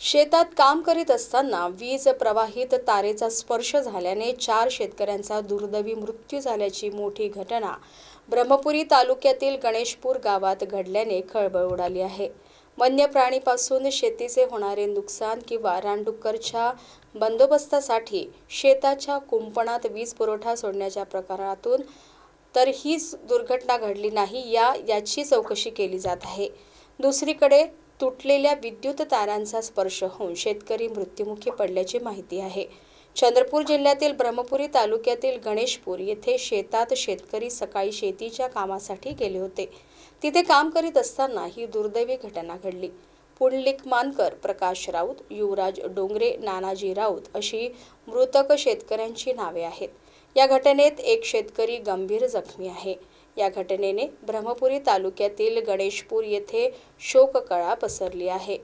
शेतात काम करीत असताना वीज प्रवाहित तारेचा स्पर्श झाल्याने चार शेतकऱ्यांचा दुर्दैवी मृत्यू झाल्याची मोठी घटना ब्रह्मपुरी तालुक्यातील गणेशपूर गावात घडल्याने खळबळ उडाली आहे. वन्य प्राणीपासून शेतीचे होणारे नुकसान किंवा रानडुक्करच्या बंदोबस्तासाठी शेताच्या कुंपणात वीज पुरवठा सोडण्याच्या प्रकारातून तर हीच दुर्घटना घडली नाही या याची चौकशी केली जात आहे. दुसरीकडे तुटलेल्या विद्युत तारांचा स्पर्श होऊन शेतकरी मृत्युमुखी पडल्याची माहिती आहे. चंद्रपूर जिल्ह्यातील ब्रह्मपुरी तालुक्यातील गणेशपूर येथे शेतात शेतकरी सकाळी शेतीच्या कामासाठी गेले होते. तिथे काम करीत असताना ही दुर्दैवी घटना घडली. पुंडलिक मानकर प्रकाश राऊत युवराज डोंगरे नानाजी राऊत अशी मृतक शेतकऱ्यांची नावे आहेत. या घटनेत एक शेतकरी गंभीर जखमी आहे. या घटनेने ब्रह्मपुरी तालुक्यातील गणेशपूर येथे शोककळा पसरली आहे.